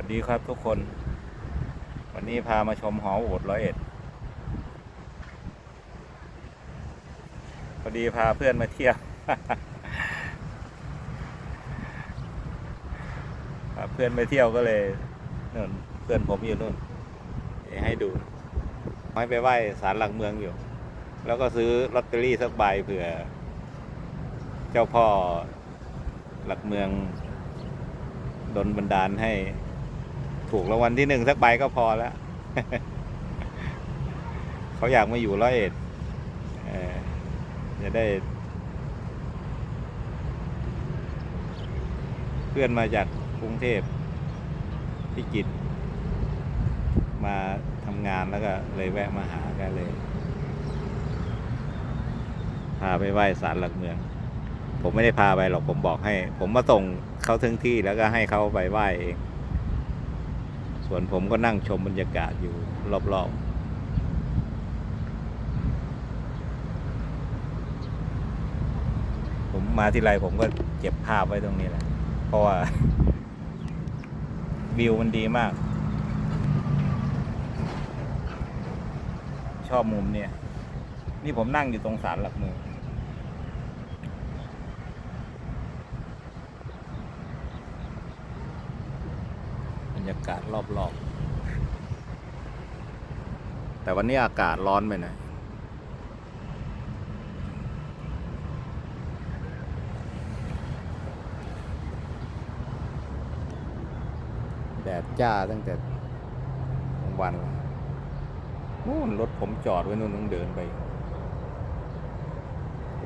วัสดีครับทุกคน วันนี้พามาชมหอโอดร้อยเอ็ดพอดีพาเพื่อนมาเที่ยวพาเพื่อนมาเที่ยวก็เลยนู่นเพื่อนผมอยู่นู่นให้ดูไม่ไปไหว้ศาลหลักเมืองอยู่ แล้วก็ซื้อลอตเตอรี่สักใบเผื่อ เจ้าพ่อหลักเมืองดนบันดาลให้ ถูกรางวัลที่หนึ่งสักใบก็พอแล้ว เขาอยากมาอยู่ร้อยเอ็ดจะได้ เพื่อนมาจากกรุงเทพพิจิตรมาทำงานแล้วก็เลยแวะมาหากันเลย พาไปไหว้ศาลหลักเมือง ผมไม่ได้พาไปหรอกผมบอกให้ ผมมาส่งเขาถึงที่แล้วก็ให้เขาไปไหว้เอง ส่วนผมก็นั่งชมบรรยากาศอยู่รอบๆผมมาที่ไรผมก็เก็บภาพไว้ตรงนี้แหละ เพราะว่า วิวมันดีมาก ชอบมุมเนี่ย นี่ผมนั่งอยู่ตรงศาลหลักเมือง บ รยากาศรอบๆ แต่วันนี้อากาศร้อนไปหน่อยแดดจ้าตั้งแต่กลางวันนู่นรถผมจอดไว้นู่นต้องเดินไป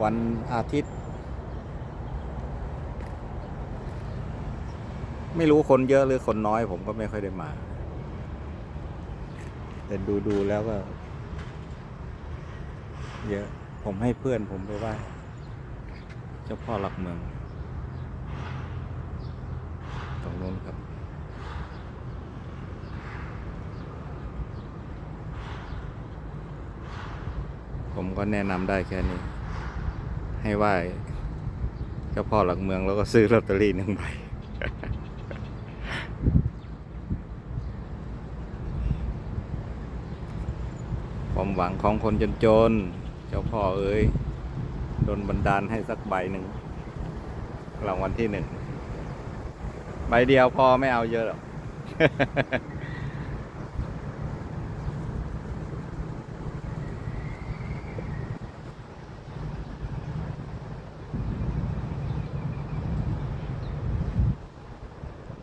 วันอาทิตย์ ไม่รู้คนเยอะหรือคนน้อย ผมก็ไม่ค่อยได้มา แต่ดูดูแล้วก็เยอะ ผมให้เพื่อนผมไปไหว้เจ้าพ่อหลักเมืองตรงนู้นครับ ผมก็แนะนำได้แค่นี้ ให้ไหว้เจ้าพ่อหลักเมืองแล้วก็ซื้อลอตเตอรี่หนึ่งใบ ความหวังของคนจนๆ เจ้าพ่อเอ้ยโดนบันดาลให้สักใบหนึ่งรางวัลที่หนึ่งใบเดียวพอไม่เอาเยอะหรอก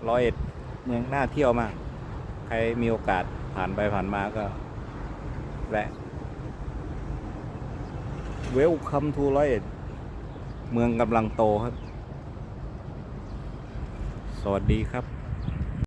ร้อยเอ็ดเมืองน่าเที่ยวมาก ใครมีโอกาสผ่านไปผ่านมาก็ แวะ Welcome to ร้อยเอ็ดเมืองกำลังโตครับ สวัสดีครับ